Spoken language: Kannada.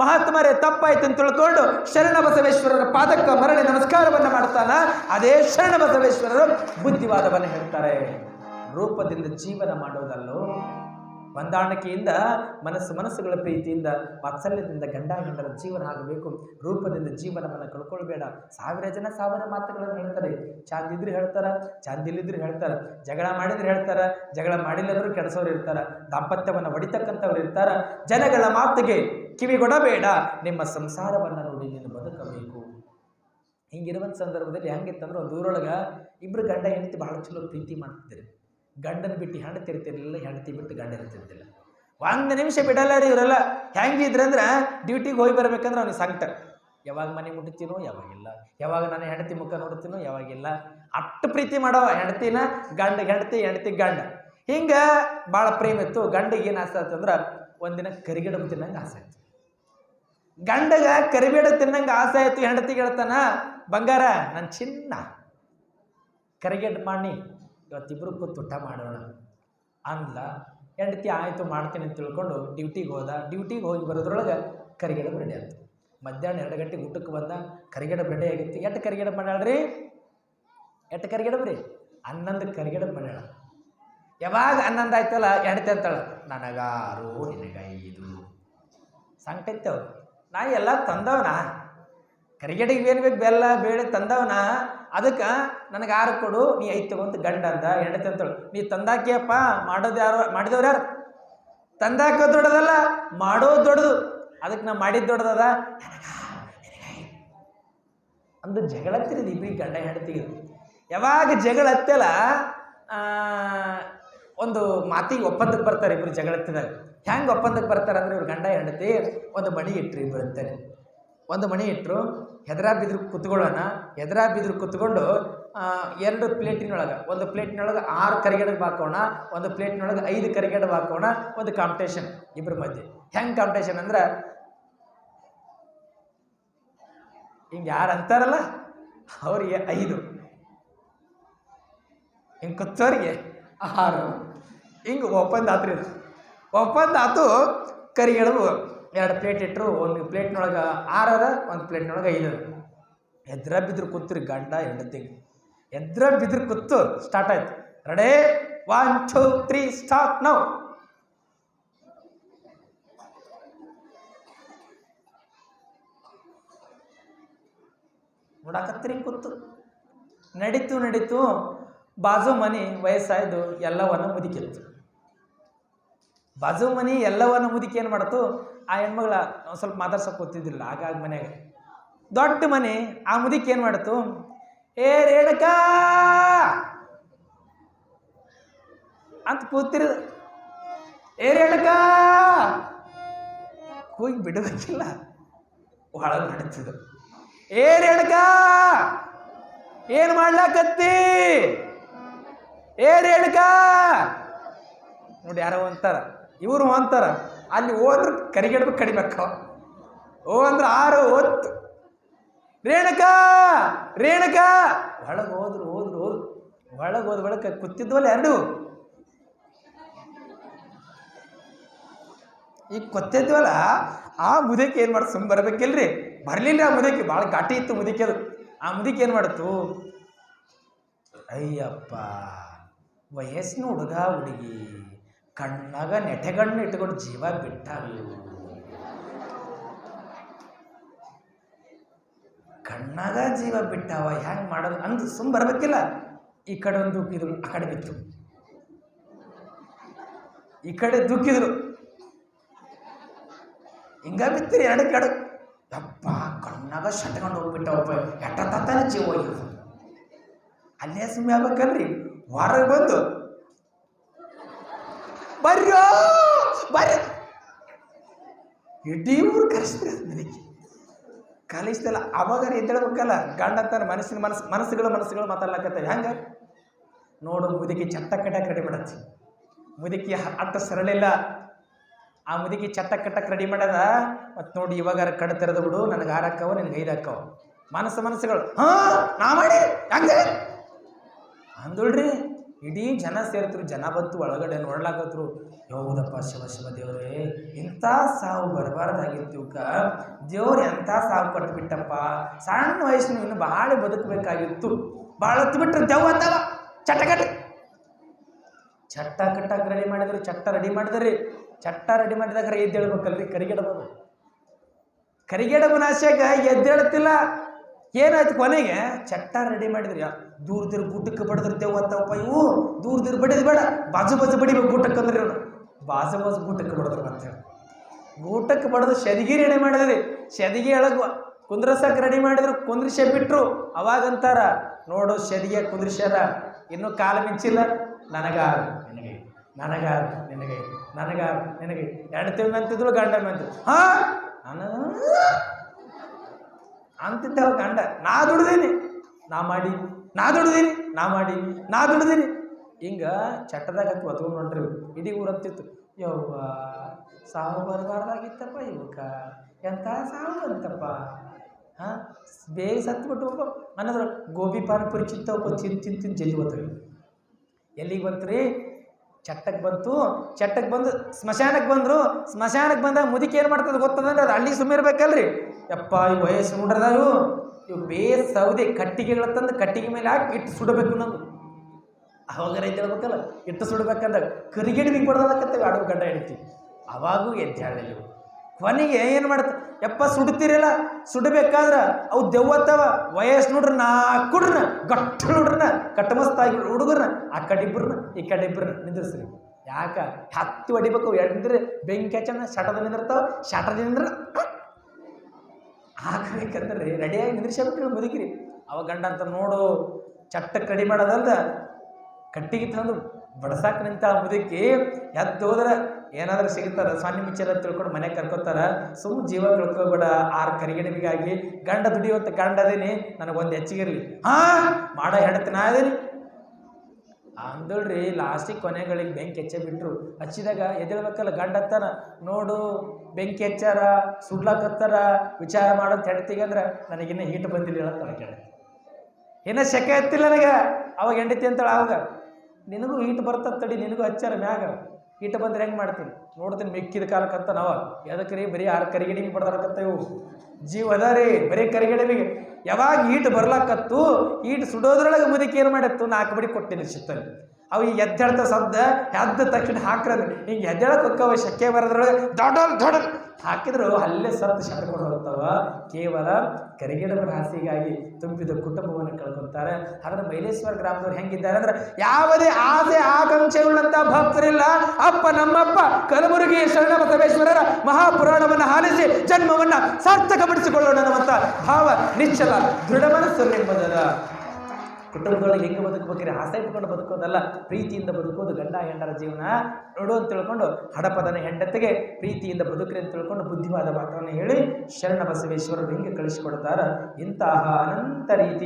ಮಹಾತ್ಮರೇ ತಪ್ಪಾಯ್ತು ಅಂತ ತಿಳ್ಕೊಂಡು ಶರಣ ಬಸವೇಶ್ವರರ ಪಾದಕ್ಕೆ ಮರಳಿ ನಮಸ್ಕಾರವನ್ನು ಮಾಡ್ತಾನ, ಅದೇ ಶರಣ ಬಸವೇಶ್ವರರು ಬುದ್ಧಿವಾದವನ್ನು ಹೇಳ್ತಾರೆ. ರೂಪದಿಂದ ಜೀವನ ಮಾಡೋದಲ್ಲೋ, ಹೊಂದಾಣಿಕೆಯಿಂದ, ಮನಸ್ಸು ಮನಸ್ಸುಗಳ ಪ್ರೀತಿಯಿಂದ, ವಾತ್ಸಲ್ಯದಿಂದ ಗಂಡ ಗಂಡರ ಜೀವನ ಆಗಬೇಕು. ರೂಪದಿಂದ ಜೀವನವನ್ನು ಕಳ್ಕೊಳ್ಬೇಡ. ಸಾವಿರ ಜನ ಸಾವಿರ ಮಾತುಗಳನ್ನು ಹೇಳ್ತಾರೆ. ಚಾಂದಿದ್ರೆ ಹೇಳ್ತಾರ ಚಾಂದಿಲ್ಲಿದ್ರೆ ಹೇಳ್ತಾರ, ಜಗಳ ಮಾಡಿದ್ರೆ ಹೇಳ್ತಾರ, ಜಗಳ ಮಾಡಿಲ್ಲದರೂ ಕೆಡಿಸೋರು ಇರ್ತಾರ, ದಾಂಪತ್ಯವನ್ನು ಹೊಡಿತಕ್ಕಂಥವ್ರು ಇರ್ತಾರ. ಜನಗಳ ಮಾತಿಗೆ ಕಿವಿಗೊಡಬೇಡ. ನಿಮ್ಮ ಸಂಸಾರವನ್ನು ನೋಡಿ ನೀನು ಬದುಕಬೇಕು. ಹಿಂಗಿರುವಂಥ ಸಂದರ್ಭದಲ್ಲಿ ಹೆಂಗಿತ್ತಂದ್ರೆ ಒಂದು ಊರೊಳಗೆ ಇಬ್ಬರು ಗಂಡ ಹೆಂಡತಿ ಬಹಳ ಚಲೋ ಪ್ರೀತಿ ಮಾಡ್ತಿದ್ದರು ಗಂಡನ ಬಿಟ್ಟು ಹೆಂಡತಿ ಇರ್ತಿರ್ಲಿಲ್ಲ, ಹೆಂಡತಿ ಬಿಟ್ಟು ಗಂಡ ಇರ್ತಿರ್ತಿಲ್ಲ. ಒಂದು ನಿಮಿಷ ಬಿಡಲ್ಲ ರೀ ಇವರೆಲ್ಲ. ಹೆಂಗಿದ್ರಂದ್ರೆ ಡ್ಯೂಟಿಗೆ ಹೋಗಿ ಬರ್ಬೇಕಂದ್ರೆ ಅವ್ನಿಗೆ ಸಂಕಟ. ಯಾವಾಗ ಮನೆ ಮುಟ್ತೀನೋ ಯಾವಾಗಿಲ್ಲ ಯಾವಾಗ ನಾನು ಹೆಂಡತಿ ಮುಖ ನೋಡ್ತೀನೋ ಯಾವಾಗಿಲ್ಲ ಅಷ್ಟು ಪ್ರೀತಿ ಮಾಡವ ಹೆಂಡತಿನ, ಗಂಡ ಹೆಂಡತಿ ಹೆಂಡತಿ ಗಂಡ. ಹಿಂಗೆ ಭಾಳ ಪ್ರೇಮ ಇತ್ತು. ಗಂಡಿಗೆ ಏನು ಆಸೆ ಆಯ್ತಂದ್ರೆ ಒಂದಿನ ಕರಿಗಡಬು ತಿನ್ನಂಗೆ ಆಸೆ ಆಯ್ತು. ಗಂಡಗ ಕರಿಬೇಡ ತಿನ್ನಂಗ ಆಸೆ ಆಯ್ತು ಹೆಂಡತಿ ಹೇಳ್ತಾನ, ಬಂಗಾರ ನನ್ನ ಚಿನ್ನ. ಕರಿಗೇಡ್ ಮಾಡಿ ಇವತ್ತಿಬ್ರು ಕೂತು ಊಟ ಮಾಡೋಣ ಅಂದ್ಲ. ಹೆಂಡತಿ ಆಯಿತು, ಮಾಡ್ತೀನಿ ಅಂತ ತಿಳ್ಕೊಂಡು ಡ್ಯೂಟಿಗೆ ಹೋದ. ಡ್ಯೂಟಿಗೆ ಹೋಗಿ ಬರೋದ್ರೊಳಗೆ ಕರಿಗೇಡ ರೆಡಿ ಆಯ್ತು. ಮಧ್ಯಾಹ್ನ ಎರಡು ಗಂಟೆಗೆ ಊಟಕ್ಕೆ ಬಂದ, ಕರಿಗೇಡ ರೆಡಿ ಆಗಿತ್ತು. ಎಷ್ಟು ಕರಿಗೇಡ ಮಾಡ್ಯಾಳ್ರಿ ಎಷ್ಟು ಕರಿಗೇಡ ರೀ ಹನ್ನೊಂದು ಕರಿಗೇಡ ಮಾಡ್ಯಾಳ. ಯಾವಾಗ ಹನ್ನೊಂದು ಆಯ್ತಲ್ಲ, ಹೆಂಡತಿ ಅಂತಾಳ, ನನಗಾರು ನಿನಗೈದು. ಸಂಕಟೈತೆ ನಾ ಎಲ್ಲ ತಂದವನ? ಕರಿಗಡಿಗೆ ಏನು ಬೇಕು ಬೆಲ್ಲ ಬೇಳೆ ತಂದವನ? ಅದಕ್ಕೆ ನನಗೆ ಆರು ಕೊಡು, ನೀ ಐದು ತಗೊಂತ ಗಂಡ ಅಂದ ಹೆಂಡತಿ ಅಂತೇಳು ನೀ ತಂದಾಕಿಯಪ್ಪ, ಮಾಡೋದು ಯಾರು, ಮಾಡಿದವ್ರು ಯಾರು? ತಂದಾಕ ದೊಡ್ಡದಲ್ಲ, ಮಾಡೋದು ದೊಡ್ಡದು. ಅದಕ್ಕೆ ನಾ ಮಾಡಿದ್ದು ದೊಡ್ಡದದ? ಅಂದು ಜಗಳ ಇಬ್ಬರಿಗೆ ಗಂಡ ಹೆಂಡತಿಗೆ. ಯಾವಾಗ ಜಗಳ ಹತ್ತಲ್ಲ ಒಂದು ಮಾತಿಗೆ ಒಪ್ಪಂದಕ್ಕೆ ಬರ್ತಾರೆ ಇಬ್ಬರು ಜಗಳ ಹತ್ತಿದಾಗ ಹೆಂಗೆ ಒಪ್ಪಂದಕ್ಕೆ ಬರ್ತಾರೆ ಅಂದ್ರೆ ಇವ್ರು ಗಂಡ ಹೆಂಡತಿ, ಒಂದು ಮಣಿ ಇಟ್ರಿ ಇಬ್ಬರು ಅಂತಾರೆ ಒಂದು ಮಣಿ ಇಟ್ಟರು ಹೆದರಾ ಬಿದ್ರು ಕುತ್ಕೊಳ್ಳೋಣ, ಹೆದರಾ ಬಿದ್ರು ಕುತ್ಕೊಂಡು ಎರಡು ಪ್ಲೇಟಿನೊಳಗೆ, ಒಂದು ಪ್ಲೇಟಿನೊಳಗೆ ಆರು ಕರಿಗಡಬು ಹಾಕೋಣ, ಒಂದು ಪ್ಲೇಟ್ನೊಳಗೆ ಐದು ಕರಿಗಡಬು ಹಾಕೋಣ, ಒಂದು ಕಾಂಪಿಟೇಷನ್ ಇಬ್ಬರ ಮಧ್ಯೆ. ಹೆಂಗೆ ಕಾಂಪಿಟೇಷನ್ ಅಂದ್ರೆ, ಹಿಂಗೆ ಯಾರು ಅಂತಾರಲ್ಲ, ಅವರಿಗೆ ಐದು. ಹಿಂಗೆ ಕುತ್ತೋರಿಗೆ ಆರು ಹಿಂಗೆ ಒಪ್ಪಂದ ಆತ್ರಿ ಇದು ಒಪ್ಪಂದ ಆತು ಕರಿಗಡಬು ಎರಡು ಪ್ಲೇಟ್ ಇಟ್ಟರು ಒಂದು ಪ್ಲೇಟ್ನೊಳಗೆ ಅದ ಒಂದು ಪ್ಲೇಟ್ನೊಳಗೆ ಐದು ಅದ ಎದ್ರ ಬಿದ್ರು ಕೂತ್ರಿ ಗಂಡ ಹೆಂಡತಿ. ಎದ್ರ ಬಿದ್ರು ಕೂತು ಸ್ಟಾರ್ಟ್ ಆಯ್ತು. Ready one two three start now ನೋಡಾಕತ್ರಿ ಕೂತು. ನಡೀತು ನಡೀತು. ಬಾಜು ಮನೆ ವಯಸ್ಸಾಯ್ದು ಎಲ್ಲವನ್ನ ಮುದುಕಿತ್ತು. ಬಾಜು ಮನೆ ಎಲ್ಲವನ್ನ ಮುದುಕಿ ಏನು ಮಾಡ್ತು? ಆ ಹೆಣ್ಮಗಳ ಸ್ವಲ್ಪ ಮಾತಾಡ್ಸೋಕೆ ಕೂತಿದ್ದಿಲ್ಲ ಆಗಾಗ ಮನೆಯಾಗ. ದೊಡ್ಡ ಮನೆ, ಆ ಮುದುಕಿ ಏನು ಮಾಡ್ತು? ಏ ರೇಣಕ! ಅಂತ ಕೂತಿರ. ಏ ರೇಣಕ! ಕೂಗಿ ಬಿಡಬೇಕಿಲ್ಲ. ಒಳಗೆ ನಡೀತಿದ್ರು ಏ ರೇಣಕ! ಏನು ಮಾಡ್ಲಾಕತ್ತಿ? ಏ ರೇಣುಕ! ನೋಡಿ ಯಾರೋ ಅಂತಾರ ಇವರು ಅಂತಾರ ಅಲ್ಲಿ ಹೋದ್ರೆ ಕರಿಗಿಡಬೇಕು ಕಡಿಬೇಕು ಓ ಅಂದ್ರೆ ಆರು ಹೊತ್ತು. ರೇಣುಕ! ರೇಣುಕ! ಒಳಗೆ ಹೋದ್ರು ಹೋದ್ರು ಹೋದ್ರು. ಒಳಗೆ ಹೋದ ಒಳಗೆ ಕೂತಿದ್ವಲ್ಲ ಎರಡು. ಈಗ ಕೊತ್ತಿದ್ವಲ್ಲ ಆ ಮುದಕ್ಕೆ ಏನು ಮಾಡ್ತು ಸುಮ್ಮ ಬರಬೇಕಿಲ್ರಿ? ಬರಲಿಲ್ಲ ಆ ಮುದಕ್ಕೆ ಭಾಳ ಘಾಟಿ ಇತ್ತು ಮುದಕ್ಕೆ ಅದು. ಆ ಮುದಕ್ಕೆ ಏನು ಮಾಡ್ತು? ಅಯ್ಯಪ್ಪ. ವಯಸ್ಸಿನ ಹುಡುಗ, ಹುಡುಗಿ, ಕಣ್ಣಾಗ ನೆಟೆಗಣ್ಣು ಇಟ್ಕೊಂಡು ಜೀವ ಬಿಟ್ಟಾಗಲು. ಕಣ್ಣಾಗ ಜೀವ ಬಿಟ್ಟಾವ ಹೆಂಗೆ ಮಾಡೋದು ಅಂದು ಸುಮ್ಮ ಬರಬೇಕಿಲ್ಲ. ಈ ಕಡೆ ಒಂದು ದುಃಖಿದ್ರು ಆ ಕಡೆ ಬಿತ್ತು. ಈ ಕಡೆ ದುಃಖಿದ್ರು ಹಿಂಗ ಬಿತ್ತಿರಿ ಎರಡು. ಕಡೆ ಯಪ್ಪ, ಕಣ್ಣಾಗ ಶಟ್ಕೊಂಡು ಹೋಗ್ಬಿಟ್ಟವಪ್ಪ ಎಟ್ಟ ತಾತಾನೆ ಜೀವ ಹೋಗಿದ್ರು ಅಲ್ಲೇ ಸುಮ್ಮನೆ ಆಗ್ಬೇಕಲ್ರಿ. ಹೊರಗೆ ಬಂದು. ಬರ್ರೋ ಬರ್ರಿ ಇಡೀ ಊರು ಕರೆಸ್ತಾರೆ ನನಗೆ. ಕಲಿಸ್ತಲ್ಲ, ಅವಾಗ ಎದ್ದೇಳ್ಬೇಕಲ್ಲ ಗಂಡ ತಾನೆ ಮನಸ್ಸಿನ ಮನಸ್ಸು ಮನಸ್ಸುಗಳು ಮನಸ್ಸುಗಳು ಮಾತಾಡ್ಲಕತ್ತಾರೆ ಹೆಂಗೆ? ನೋಡು, ಮುದುಕಿ ಚಟ್ಟ ಕಟ್ಟಕ್ಕೆ ರೆಡಿ ಮಾಡತ್ತಿ. ಮುದುಕಿ ಅಟ್ಟ ಸರಳಿಲ್ಲ ಆ ಮುದುಕಿ ಚಟ್ಟ ಕಟ್ಟಕ್ಕೆ ರೆಡಿ ಮಾಡದ ಮತ್ತು ನೋಡಿ ಇವಾಗ ಕಡ ತೆರೆದು ಬಿಡು, ನನಗೆ ಆರು ಹಾಕವ ನಿನಗೆ ಐದು ಹಾಕವ ಮನಸ್ಸು ಮನಸ್ಸುಗಳು, ಹಾ, ನಾ ಮಾಡಿ, ಹಂಗೆ? ಅಂದಳ್ರಿ ಇಡೀ ಜನ ಸೇರ್ತರು, ಜನ ಬಂತು ಒಳಗಡೆ ನೋಡ್ಲಾಕತ್ರು. ಹೌದಪ್ಪ ಶಿವ ಶಿವ ದೇವರೇ, ಇಂಥ ಸಾವು ಬರಬಾರ್ದಾಗಿತ್ತು ದೇವ್ರು ಎಂಥ ಸಾವು ಕೊಟ್ಬಿಟ್ಟಪ್ಪ. ಸಣ್ಣ ವಯಸ್ಸಿನ ಇನ್ನು ಭಾಳ ಬದುಕಬೇಕಾಗಿತ್ತು. ಭಾಳ ಹೊತ್ತು ಬಿಟ್ರೆ ದೆವ್ವ ಅಂತಾವ ಚಟಕಟ ಚಟ್ಟ ಕಟ್ಟಕ್ಕೆ ರೆಡಿ ಮಾಡಿದ್ರು, ಚಟ್ಟ ರೆಡಿ ಮಾಡಿದ್ರಿ. ಚಟ್ಟ ರೆಡಿ ಮಾಡಿದಾಗ ಎದ್ದೇಳ್ಬೇಕಲ್ರಿ ಕರಿಗೆಡಬೋದು. ಕರಿಗೆಡಬನ ಆಶೆಗೆ ಎದ್ದೇಳ್ತಿಲ್ಲ ಏನಾಯ್ತು ಕೊನೆಗೆ? ಚಟ್ಟ ರೆಡಿ ಮಾಡಿದ್ರಿ. ದೂರ ದೂರ ಗುಡ್ಡಕ್ಕೆ ಬಡದಿರ್ತೇವೆ ಅಂತವಪ್ಪ ಇವು? ದೂರದಿರ ದೂರ ಬಡಿದ್ ಬೇಡ. ಬಾಜು ಬಾಜು ಬಡಿಬೇಕು ಗುಡ್ಡಕ್ಕೆ ಅಂದ್ರೆ ಇವನು. ಬಾಜು ಬಾಜು ಗೂಟಕ್ಕೆ ಬಡದ್ರು ಹೇಳಿ ಗೂಟಕ್ಕೆ ಬಡದು ಶದಿಗೆ ರೆಡಿ ಮಾಡಿದ್ರಿ. ಶದಿಗೆ ಒಳಗೆ ಕುಂದ್ರಸಕ್ಕೆ ರೆಡಿ ಮಾಡಿದ್ರು. ಕುಂದ್ರಿಸೆ ಬಿಟ್ರು. ಅವಾಗಂತಾರ, ನೋಡು ಶದಿಗೆ ಕುಂದ್ರಿಸ್ಯಾರ ಇನ್ನೂ ಕಾಲ ಮಿಂಚಿಲ್ಲ. ನನಗ. ನಿನಗೆ ನನಗ. ನಿನಗೆ ನನಗ. ನಿನಗೆ ತಿಂಗಳು ಅಂತಿದ್ರು ಗಂಡ ಮೆಂತಿದ್ರು ಹಾ? ಗಂಡ. ನಾ ದುಡ್ದೀನಿ ನಾ ಮಾಡಿ ನಾ ದುಡ್ದೀನಿ ನಾ ಮಾಡಿ ನಾ ದುಡ್ದೀನಿ ಹಿಂಗೆ ಚಟ್ಟದಾಗ ಹತ್ತು ಹೊತ್ಕೊಂಡು ಹೊಂಟ್ರಿ ಇಡೀ ಊರಂತಿತ್ತು ಯವ್ವ, ಸಾವು ಬರಬಾರ್ದಾಗಿತ್ತಪ್ಪ ಇವಕ್ಕ ಎಂಥ ಸಾವು ಅಂತಪ್ಪ? ಹಾಂ, ಬೇಗ ಸತ್ಬಿಟ್ಟು ಅನ್ನೋದ್ರ ಗೋಬಿ ಪಾನಿಪುರಿ ಚಿತ್ತವಪ್ಪ ತಿಂದು ತಿಂದು ತಿಂದು ಜಲ್ಲಿ ಬರ್ತವೆ ಎಲ್ಲಿಗೆ ಬಂತ್ರಿ? ಚಟ್ಟಕ್ಕೆ ಬಂತು. ಚಟ್ಟಕ್ಕೆ ಬಂದು ಸ್ಮಶಾನಕ್ಕೆ ಬಂದರು. ಸ್ಮಶಾನಕ್ಕೆ ಬಂದಾಗ ಮುದುಕಿ ಏನು ಮಾಡ್ತದೆ ಗೊತ್ತದಂದ್ರೆ ಅದು ಹಳ್ಳಿ ಸುಮ್ಮಿರ್ಬೇಕಲ್ರಿ ಯಪ್ಪ, ಈ ವಯಸ್ಸು ನೋಡ್ರದಾರು ಇವು ಬೇಸ್ ಸೌದೆ ಕಟ್ಟಿಗೆಗಳ ತಂದು ಕಟ್ಟಿಗೆ ಮೇಲೆ ಹಾಕಿ ಇಟ್ಟು ಸುಡಬೇಕು ನಮ್ದು ಅವಾಗ ರೈತ ಹೇಳ್ಬೇಕಲ್ಲ, ಇಟ್ಟು ಸುಡ್ಬೇಕಂದಾಗ ಕರಿಗೇಡಿ ಬಿಗ್ ಬಡ್ದಾಕತ್ತೇವೆ ಆಡೋ ಗಡ್ಡ ಹಿಡಿತೀವಿ ಅವಾಗೂ ಎದ್ದೇಳಲಿಲ್ಲ ಇವು ಕೊನೆಗೆ ಏನು ಮಾಡ್ತ, ಯಪ್ಪ, ಸುಡ್ತಿರಲ್ಲ? ಸುಡಬೇಕಾದ್ರೆ ಅವು ದೆವ್ವತ್ತವ, ವಯಸ್ಸು ನೋಡ್ರಿ ನಾಲ್ಕು ಕುಡ್ರನ, ಗಟ್ಟ ನೋಡ್ರನ್ನ ಕಟ್ಟಮಸ್ತಾಗಿ ಹುಡುಗರನ್ನ ಆ ಕಡೆ ಇಬ್ಬರನ್ನ ಈ ಕಡೆ ಇಬ್ಬರನ್ನ ನಿಂದಿರ್ಸ್ರಿ. ಯಾಕ? ಹತ್ತಿ ಹೊಡಿಬೇಕು ಎಡ್ದ್ರೆ ಬೆಂಕಿ ಹಚ್ಚನ ಶಟದ ನಿಂದಿರ್ತಾವ ಶಟದ ನಿಂದ್ರ ಹಾಕ್ಬೇಕಂದ್ರೆ ರೆಡಿಯಾಗಿ ನಿಂದ್ರಿಸ್ಬಿಟ್ಟು ಮುದುಕಿರಿ ಅವ ಗಂಡ ಅಂತ ನೋಡು, ಚಟ್ಟ ಕಡಿಮೆ ಮಾಡೋದಲ್ದ, ಕಟ್ಟಿಗೆ ತಂದು ಬಡಸಾಕ ನಿಂತ ಮುದುಕಿ ಎದ್ದು ಹೋದ್ರೆ ಏನಾದ್ರೂ ಸಿಗ್ತಾರ ಸ್ವಾಮಿ ಮಿಚ್ಚರ ತಿಳ್ಕೊಂಡು ಮನೆಗೆ ಕರ್ಕೋತಾರ. ಸುಮ್ಮ ಜೀವ ಕಳ್ಕೊಬೇಡ, ಆರು ಕರಿಗಣಿಗಾಗಿ ಗಂಡ ದುಡಿಯುವಂತ ಗಂಡ ಅದೇನಿ, ನನಗೊಂದು ಹೆಚ್ಚಿಗಿರ್ಲಿ. ಹಾ, ಮಾಡೋ ಹೆಂಡತಿ, ನಾ ಅದೇನಿ ಅಂದಳ್ರಿ ಲಾಸ್ಟಿಗೆ ಕೊನೆಗಳಿಗೆ ಬೆಂಕಿ ಹೆಚ್ಚೆ ಬಿಟ್ರು. ಹಚ್ಚಿದಾಗ ಎದ್ದೇಳ್ಬೇಕಲ್ಲ ಗಂಡ ನೋಡು, ಬೆಂಕಿ ಹೆಚ್ಚಾರ, ಸುಡ್ಲಾಕತ್ತಾರ, ವಿಚಾರ ಮಾಡೋ ಹೆಂಡತಿಗಂದ್ರೆ ನನಗಿನ್ನ ಹೀಟ್ ಬಂದಿಲ್ಲ ಹೇಳತ್ತಾಳ ಕೇಳ ಏನ ಶೆಕೆ ಹತ್ತಿಲ್ಲ ನನಗೆ. ಅವಾಗ ಹೆಂಡತಿ ಅಂತಾಳ, ಅವಾಗ, ನಿನಗೂ ಹೀಟ್ ಬರ್ತದೆ ತಡಿ, ನಿನಗೂ ಹಚ್ಚಾರ ಮ್ಯಾಗ. ಹೀಟ್ ಬಂದ್ರೆ ಹೆಂಗೆ ಮಾಡ್ತೀನಿ? ನೋಡ್ತೀನಿ, ಮೆಕ್ಕಿದ ಕಾಲಕ್ಕಂತ ನಾವ ಎದಕ್ಕೆ ರೀ ಬರೀ ಆರು ಕರಿಗಡಿಗೆ ಬಡ್ದಾರಕತ್ತ ಇವು. ಜೀವ ಅದ ರೀ ಬರೀ ಕರಿಗಡಿಗೆ. ಯಾವಾಗ ಈಟು ಬರ್ಲಾಕತ್ತು, ಈಟು ಸುಡೋದ್ರೊಳಗೆ ಮುದುಕಿ ಏನು ಮಾಡತ್ತು? ನಾಲ್ಕು ಬಡಿ ಕೊಟ್ಟಿನಿ ಸಿತ್ತಲ್ಲಿ ಅವು ಈಗ ಎದ್ದೇಳ್ತ ಸದ್ದ ಎದ್ದ ತಕ್ಷಣ ಹಾಕ್ರದು. ಹಿಂಗೆ ಎದ್ದೇಳಕ್ಕೆ ಹೊಕ್ಕವ ಶಕ್ಕೆ ಬರೋದ್ರೊಳಗೆ ದೊಡ್ಡ ದೊಡ್ಡ ಹಾಕಿದ್ರು ಅಲ್ಲೇ ಸತ್ತು ಶತಕೊಂಡು ಹೋಗ್ತಾವ ಕೇವಲ ಕರಿಗಿಡದ ರಾಸಿಗಾಗಿ ತುಂಬಿದ ಕುಟುಂಬವನ್ನು ಕಳ್ಕೊತಾರೆ. ಆದರೆ ಮೈಲೇಶ್ವರ ಗ್ರಾಮದವ್ರು ಹೆಂಗಿದ್ದಾರೆ ಅಂದ್ರೆ ಯಾವುದೇ ಆಸೆ ಆಕಾಂಕ್ಷೆ ಉಳ್ಳಂತ ಭಕ್ತರಿಲ್ಲ. ಅಪ್ಪ, ನಮ್ಮಪ್ಪ, ಕಲಬುರಗಿ ಶರಣ ಬಸವೇಶ್ವರರ ಮಹಾಪುರಾಣವನ್ನು ಹಾಲಿಸಿ ಜನ್ಮವನ್ನ ಸಾರ್ಥಕಪಡಿಸಿಕೊಳ್ಳೋಣ ಅನ್ನುವಂಥ ಭಾವ, ನಿಶ್ಚಲ, ದೃಢ ಮನಸ್ಸು ಎಂಬುದರ ಕುಟುಂಬದೊಳಗೆ ಹೆಂಗೆ ಬದುಕಬೇಕ್ರಿ ಆಸೆ ಇಟ್ಕೊಂಡು ಬದುಕೋದಲ್ಲ, ಪ್ರೀತಿಯಿಂದ ಬದುಕೋದು ಗಂಡ ಹೆಂಡರ ಜೀವನ. ನೋಡು ಅಂತ ತಿಳ್ಕೊಂಡು ಹಡಪದನ ಹೆಂಡತಿಗೆ ಪ್ರೀತಿಯಿಂದ ಬದುಕ್ರಿ ಅಂತ ತಿಳ್ಕೊಂಡು ಬುದ್ಧಿವಾದ ಮಾತನ್ನು ಹೇಳಿ ಶರಣ ಬಸವೇಶ್ವರರು ಹೆಂಗೆ ಕಳಿಸಿಕೊಡ್ತಾರ. ಇಂತಹ ಅನಂತ ರೀತಿಯ